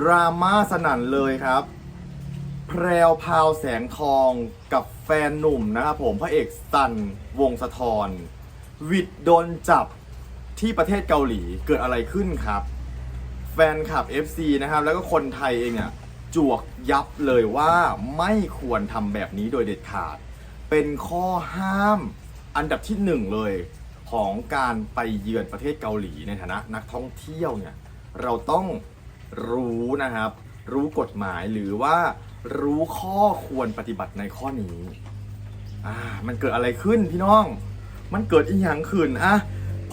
ดราม่าสนั่นเลยครับ แพรวพาวแสงทองกับแฟนหนุ่มนะครับผมพระเอกสันวงสะทอนวิดโดนจับที่ประเทศเกาหลีเกิดอะไรขึ้นครับ แฟนคลับ FC นะครับ แล้วก็คนไทยเองอะจวกยับเลยว่าไม่ควรทำแบบนี้โดยเด็ดขาด เป็นข้อห้ามอันดับที่หนึ่งเลยของการไปเยือนประเทศเกาหลีในฐานะนักท่องเที่ยวเนี่ยเราต้อง รู้นะครับ รู้กฎหมายหรือว่ารู้ข้อควรปฏิบัติในข้อนี้อ่ามันเกิดอะไรขึ้นพี่น้อง มันเกิดอีหยังขึ้นอะ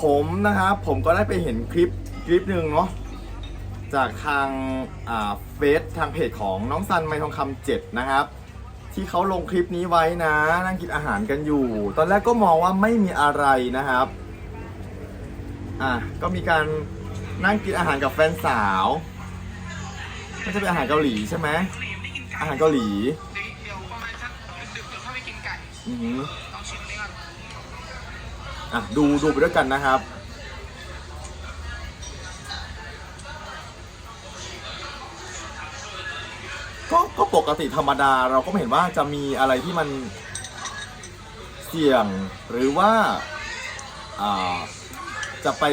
ผมนะครับผมก็ได้ไปเห็นคลิปคลิปหนึ่งเนาะจากทางอ่าเฟซทางเพจของน้องซันไมทองคำเจ็ดนะครับ ที่เขาลงคลิปนี้ไว้นะนั่งกินอาหารกันอยู่ ตอนแรกก็มองว่าไม่มีอะไรนะครับอะก็มีการนั่งกินอาหารกับแฟนสาว มันจะเป็นอาหารเกาหลีใช่ไหมอาหารเกาหลีเดี๋ยวประมาณสักดึกๆเดี๋ยวเข้าไปกินไก่อือหือลองชิมนี่ก่อนอะดูดูไปด้วยกันนะครับ ก็ก็ปกติธรรมดาเราก็ไม่เห็นว่าจะมีอะไรที่มันเสี่ยงหรือว่าอ่าจะไป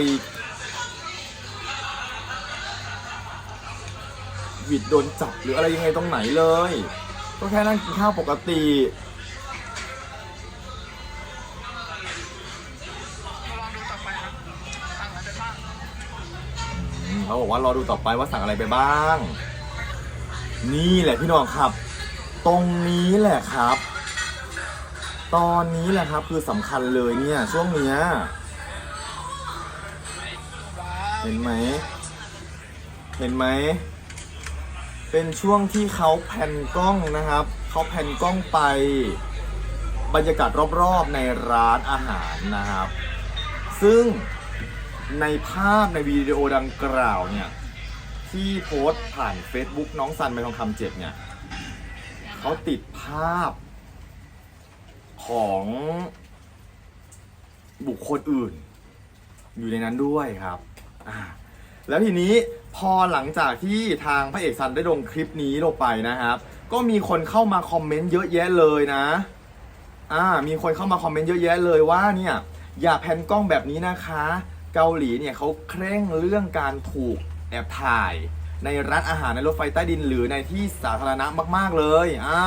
หวิดโดนจับหรืออะไรยังไงตรงไหนเลย ก็แค่นั่งกินข้าวปกติ เขาบอกว่ารอดูต่อไปว่าสั่งอะไรไปบ้าง นี่แหละพี่น้องครับ ตรงนี้แหละครับ ตอนนี้แหละครับคือสำคัญเลยเนี่ยช่วงเนี้ยเห็นไหม เห็นไหม เป็นช่วงที่เขาแผ่นกล้องนะครับเขาแผ่นกล้องไปบรรยากาศรอบๆในร้านอาหารนะครับ ซึ่งในภาพในวิดีโอดังกล่าวเนี่ยที่โพสต์ผ่าน Facebook น้องซันไปทองคำเจ็ดเนี่ยเขาติดภาพของบุคคลอื่น อยู่ในนั้นด้วยครับอ่าแล้วทีนี้ พอหลังจากที่ทางพระเอกซันได้ลงคลิปนี้ลงไปนะครับ ก็มีคนเข้ามาคอมเมนต์เยอะแยะเลยนะอ่ามีคนเข้ามาคอมเมนต์เยอะแยะเลยว่าเนี่ยอย่าแพนกล้องแบบนี้นะคะ เกาหลีเนี่ยเขาเคร่งเรื่องการถูกแอบถ่าย ในร้านอาหารในรถไฟใต้ดินหรือในที่สาธารณะมาก ๆเลยอ่า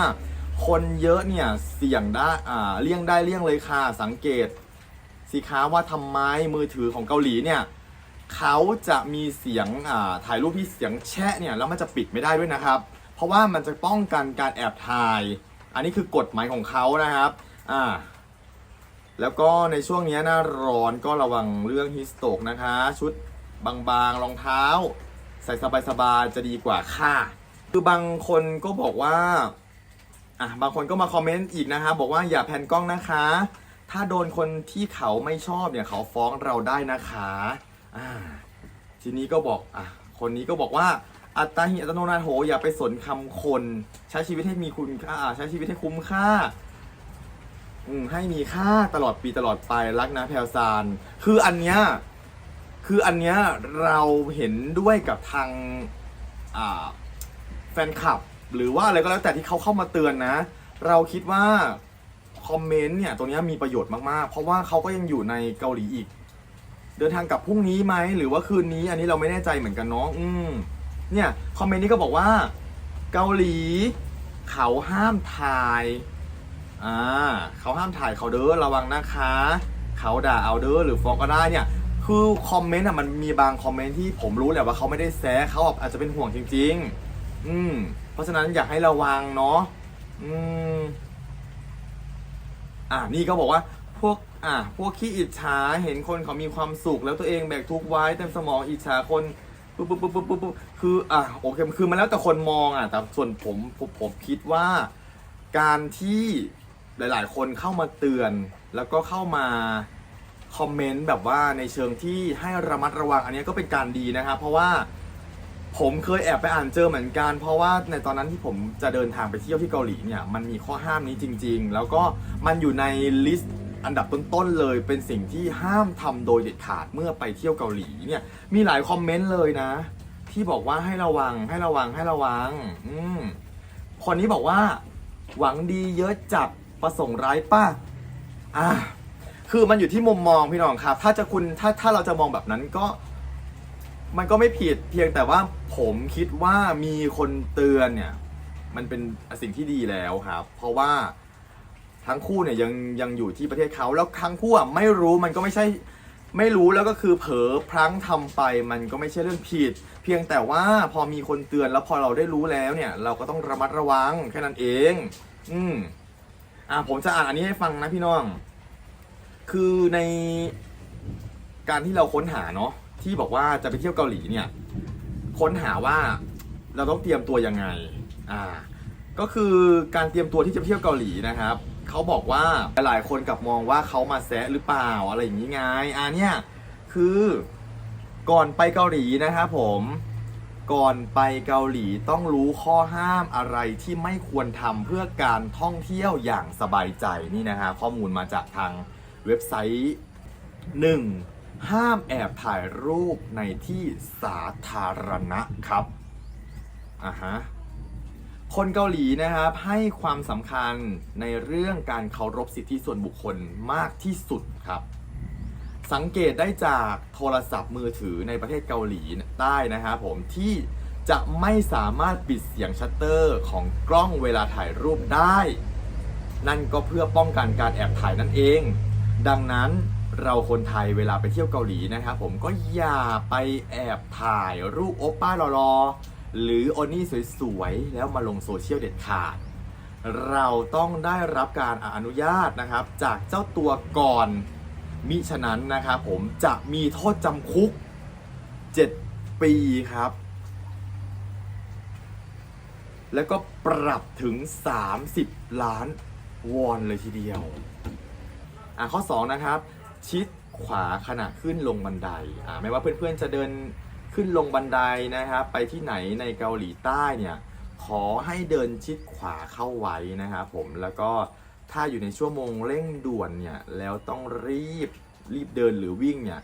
คนเยอะเนี่ยเสี่ยงได้อ่าเลี่ยงได้เลี่ยงเลยค่ะสังเกตสิคะว่าทำไมมือถือของเกาหลีเนี่ย เขาจะมีเสียงถ่ายรูปที่เสียงแชะเนี่ยแล้วมันจะปิดไม่ได้ด้วยนะครับ เพราะว่ามันจะป้องกันการแอบถ่าย อันนี้คือกฎหมายของเขานะครับอ่าแล้วก็ในช่วงนี้หน้าร้อนก็ระวังเรื่องฮิสโตกนะคะ ชุดบางๆรองเท้า ใส่สบายๆจะดีกว่าค่ะ คือบางคนก็บอกว่าอะบางคนก็มาคอมเมนต์อีกนะคะบอกว่าอย่าแพนกล้องนะคะ ถ้าโดนคนที่เขาไม่ชอบเนี่ยเขาฟ้องเราได้นะคะ ทีนี้ก็บอกอะคนนี้ก็บอกว่าอัตตาหิอัตโนนาโถอย่าไปสนคำคน ใช้ชีวิตให้มีคุณค่า ใช้ชีวิตให้คุ้มค่าอืมให้มีค่าตลอดปีตลอดไปรักนะแพลซาน คืออันเนี้ยคืออันเนี้ยเราเห็นด้วยกับทางอ่าแฟนคลับ หรือว่าอะไรก็แล้วแต่ที่เขาเข้ามาเตือนนะ เราคิดว่าคอมเมนต์เนี่ยตรงนี้มีประโยชน์มากๆ เพราะว่าเขาก็ยังอยู่ในเกาหลีอีก เดินทางกลับพรุ่งนี้ไหมหรือว่าคืนนี้ อันนี้เราไม่แน่ใจเหมือนกันเนาะอืมเนี่ยคอมเมนต์นี้ก็บอกว่า เกาหลี เขาห้ามถ่ายอ่าเขาห้ามถ่ายเขาเด้อระวังนะคะ เขาด่าเอาเด้อหรือฟ้องก็ได้เนี่ย คือคอมเมนต์อะมันมีบางคอมเมนต์ที่ผมรู้แหละว่าเขาไม่ได้แซะเขาอาจจะเป็นห่วงจริง ๆ อืมเพราะฉะนั้นอยากให้ระวังเนาะอืมอ่านี่ก็บอกว่าพวก อ่าพวกขี้อิจฉาเห็นคนเขามีความสุข แล้วตัวเองแบกทุกข์ไว้เต็มสมองอิจฉาคนปุ๊บปุ๊บปุ๊บปุ๊บปุ๊บปุ๊บคืออะโอเคคือมันแล้วแต่คนมองอะแต่ส่วนผมผมผมคิดว่า การที่หลาย ๆ คนเข้ามาเตือน แล้วก็เข้ามาคอมเมนต์แบบว่าในเชิงที่ให้ระมัดระวังอันนี้ก็เป็นการดีนะครับเพราะว่าผมเคยแอบไปอ่านเจอเหมือนกัน เพราะว่าในตอนนั้นที่ผมจะเดินทางไปเที่ยวที่เกาหลีเนี่ยมันมีข้อห้ามนี้จริง ๆ แล้วก็มันอยู่ในลิสต์ อันดับต้นๆเลยเป็นสิ่งที่ห้ามทำโดยเด็ดขาดเมื่อไปเที่ยวเกาหลีเนี่ยมีหลายคอมเมนต์เลยนะ ที่บอกว่าให้ระวังให้ระวังให้ระวัง อืมคนนี้บอกว่า หวังดีเยอะจับประสงค์ร้ายป้าอะคือมันอยู่ที่มุมมองพี่น้องครับ ถ้าจะคุณถ้าถ้าเราจะมองแบบนั้นก็ มันก็ไม่ผิดเพียงแต่ว่าผมคิดว่ามีคนเตือนเนี่ย มันเป็นสิ่งที่ดีแล้วครับ เพราะว่า ทั้งคู่เนี่ยยังยังอยู่ที่ประเทศเขาแล้วทั้งคู่อะไม่รู้มันก็ไม่ใช่ไม่รู้แล้วก็คือเผลอพลั้งทำไปมันก็ไม่ใช่เรื่องผิด เพียงแต่ว่าพอมีคนเตือนแล้วพอเราได้รู้แล้วเนี่ย เราก็ต้องระมัดระวังแค่นั้นเอง อืมอ่าผมจะอ่านอันนี้ให้ฟังนะพี่น้อง คือในการที่เราค้นหาเนาะที่บอกว่าจะไปเที่ยวเกาหลีเนี่ย ค้นหาว่าเราต้องเตรียมตัวยังไง อ่า ก็คือการเตรียมตัวที่จะไปเที่ยวเกาหลีนะครับ เขาบอกว่าหลายคนกลับมองว่าเขามาแซะหรือเปล่าอะไรอย่างนี้ไงอ่าเนี่ยคือก่อนไปเกาหลีนะครับผมก่อนไปเกาหลีต้องรู้ข้อห้ามอะไรที่ไม่ควรทำเพื่อการท่องเที่ยวอย่างสบายใจนี่นะฮะข้อมูลมาจากทางเว็บไซต์ 1. ห้ามแอบถ่ายรูปในที่สาธารณะครับอ่าฮะ คนเกาหลีนะครับให้ความสำคัญในเรื่องการเคารพสิทธิส่วนบุคคลมากที่สุดครับ สังเกตได้จากโทรศัพท์มือถือในประเทศเกาหลีใต้นะครับผมที่จะไม่สามารถปิดเสียงชัตเตอร์ของกล้องเวลาถ่ายรูปได้ นั่นก็เพื่อป้องกันการแอบถ่ายนั่นเอง ดังนั้นเราคนไทยเวลาไปเที่ยวเกาหลีนะครับผมก็อย่าไปแอบถ่ายรูปโอปป้ารอๆ หรือโอนี่สวยๆ แล้วมาลงโซเชียลเด็ดขาด เราต้องได้รับการอนุญาตนะครับ จากเจ้าตัวก่อน มิฉะนั้นนะครับผมจะมีโทษจำคุก 7 ปีครับ แล้วก็ปรับถึง 30 ล้านวอนเลยทีเดียว อะข้อ 2 นะครับ ชิดขวาขณะขึ้นลงบันได อ่าไม่ว่าเพื่อนๆจะเดิน ขึ้นลงบันไดนะครับ ไปที่ไหนในเกาหลีใต้เนี่ย ขอให้เดินชิดขวาเข้าไว้นะครับผมแล้วก็ถ้าอยู่ในชั่วโมงเร่งด่วนเนี่ย แล้วต้องรีบรีบเดินหรือวิ่งเนี่ย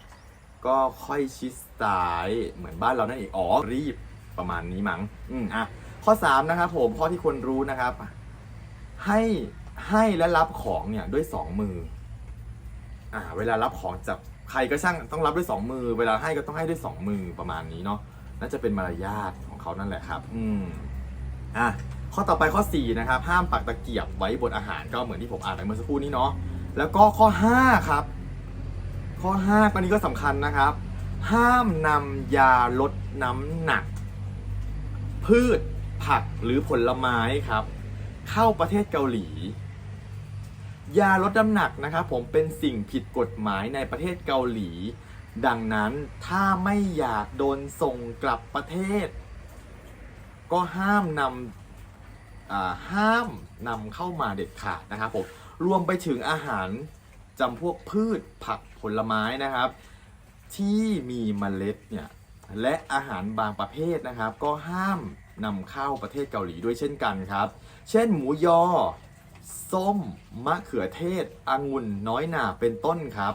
ก็ค่อยชิดซ้ายเหมือนบ้านเรานั่นเองอ๋อรีบประมาณนี้มั้งอืมอะข้อ 3 นะครับผมข้อที่ควรรู้นะครับ ให้ให้และรับของเนี่ยด้วย 2 มืออ่าเวลารับของจาก ใครก็ช่างต้องรับด้วย2มือ เวลาให้ก็ต้องให้ด้วย2มือประมาณนี้เนาะน่าจะเป็นมารยาทของเขานั่นแหละครับ อืมอะข้อต่อไปข้อ4นะครับห้ามปักตะเกียบไว้บนอาหารก็เหมือนที่ผมอ่านไปเมื่อสักครู่นี้เนาะแล้วก็ข้อ 5 ครับ ข้อ5อันนี้ก็สำคัญนะครับ ห้ามนำยาลดน้ำหนัก พืชผักหรือผลไม้ครับ เข้าประเทศเกาหลี ยาลดน้ำหนักนะครับผมเป็นสิ่งผิดกฎหมายในประเทศเกาหลี ดังนั้นถ้าไม่อยากโดนส่งกลับประเทศ ก็ห้ามนำห้ามนำเข้ามาเด็ดขาดนะครับผมรวมไปถึงอาหารจำพวกพืชผักผลไม้นะครับ ที่มีเมล็ดเนี่ยและอาหารบางประเภทนะครับ ก็ห้ามนำเข้าประเทศเกาหลีด้วยเช่นกันครับ เช่นหมูยอ ส้ม มะเขือเทศ องุ่น น้อยหนาเป็นต้นครับ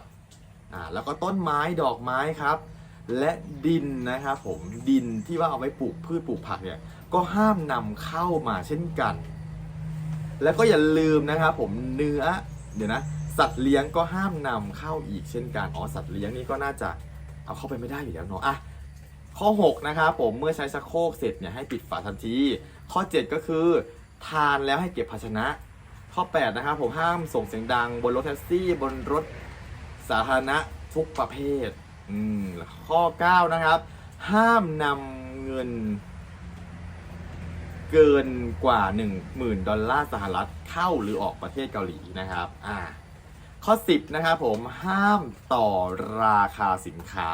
อ่าแล้วก็ต้นไม้ดอกไม้ครับ และดินนะครับผมดินที่ว่าเอาไว้ปลูกพืชปลูกผักเนี่ยก็ห้ามนำเข้ามาเช่นกัน แล้วก็อย่าลืมนะครับผมเนื้อเดี๋ยวนะสัตว์เลี้ยงก็ห้ามนำเข้าอีกเช่นกันอ๋อสัตว์เลี้ยงนี่ก็น่าจะเอาเข้าไปไม่ได้อยู่แล้วเนาะอะข้อ 6 นะครับผมเมื่อใช้ชักโครกเสร็จเนี่ยให้ปิดฝาทันที ข้อ 7 ก็คือ ทานแล้วให้เก็บภาชนะ ข้อ 8 นะครับผมห้ามส่งเสียงดังบนรถแท็กซี่ บนรถสาธารณะทุกประเภท อืมข้อ 9 นะครับ ห้ามนำเงิน เกินกว่า 10,000 ดอลลาร์สหรัฐเข้าหรือออกประเทศเกาหลีนะครับ อ่า ข้อ 10 นะครับผมห้ามต่อราคาสินค้า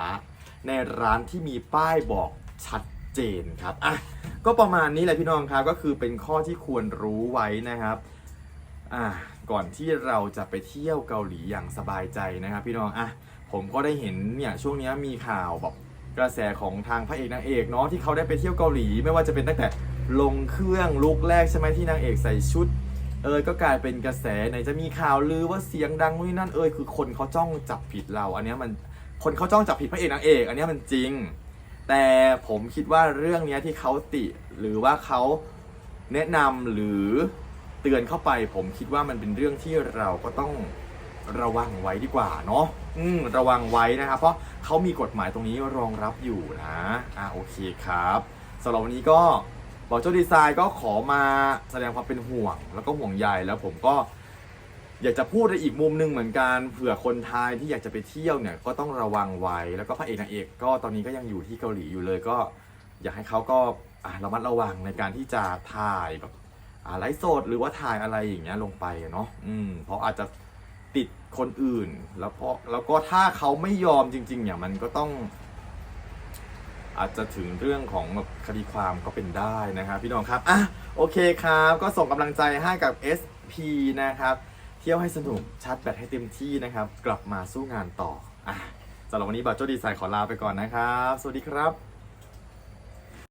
ในร้านที่มีป้ายบอกชัดเจนครับ อะ ก็ประมาณนี้แหละพี่น้องครับ ก็คือเป็นข้อที่ควรรู้ไว้นะครับ อ่าก่อนที่เราจะไปเที่ยวเกาหลีอย่างสบายใจนะครับ พี่น้องอะผมก็ได้เห็นเนี่ยช่วงนี้มีข่าวแบบกระแสของทางพระเอกนางเอกเนาะที่เขาได้ไปเที่ยวเกาหลี ไม่ว่าจะเป็นตั้งแต่ลงเครื่องลุกแรกใช่ไหมที่นางเอกใส่ชุดเอยก็กลายเป็นกระแสไหนจะมีข่าวลือว่าเสียงดังนู่นนั่นเอยคือคนเขาจ้องจับผิดเรา อันนี้มันคนเขาจ้องจับผิดพระเอกนางเอก อันนี้มันจริง แต่ผมคิดว่าเรื่องเนี้ยที่เขาติหรือว่าเขาแนะนำหรือ เตือนเข้าไป ผมคิดว่ามันเป็นเรื่องที่เราก็ต้องระวังไว้ดีกว่าเนาะอืมระวังไว้นะครับ เพราะเขามีกฎหมายตรงนี้รองรับอยู่นะอ่าโอเคครับสำหรับวันนี้ก็บอกเจ้าดีไซน์ก็ขอมาแสดงความเป็นห่วง แล้วก็ห่วงใยแล้วผมก็อยากจะพูดในอีกมุมหนึ่งเหมือนกันเผื่อคนไทยที่อยากจะไปเที่ยวเนี่ยก็ต้องระวังไว้แล้วก็พระเอกนางเอกก็ตอนนี้ก็ยังอยู่ที่เกาหลีอยู่เลยก็ อยากให้เขาก็อะระมัดระวังในการที่จะถ่ายแบบ ไลฟ์สดหรือว่าถ่ายอะไรอย่างเงี้ยลงไปเนาะอืมเพราะอาจจะติดคนอื่น แล้วเพราะแล้วก็ถ้าเขาไม่ยอมจริง ๆ เนี่ยมันก็ต้อง อาจจะถึงเรื่องของแบบคดีความก็เป็นได้นะครับ พี่น้องครับอะโอเคครับ ก็ส่งกำลังใจให้กับ SP นะครับ เที่ยวให้สนุกชาร์จแบตให้เต็มที่นะครับ กลับมาสู้งานต่ออะสำหรับวันนี้บัตโจดีไซน์ขอลาไปก่อนนะครับ สวัสดีครับ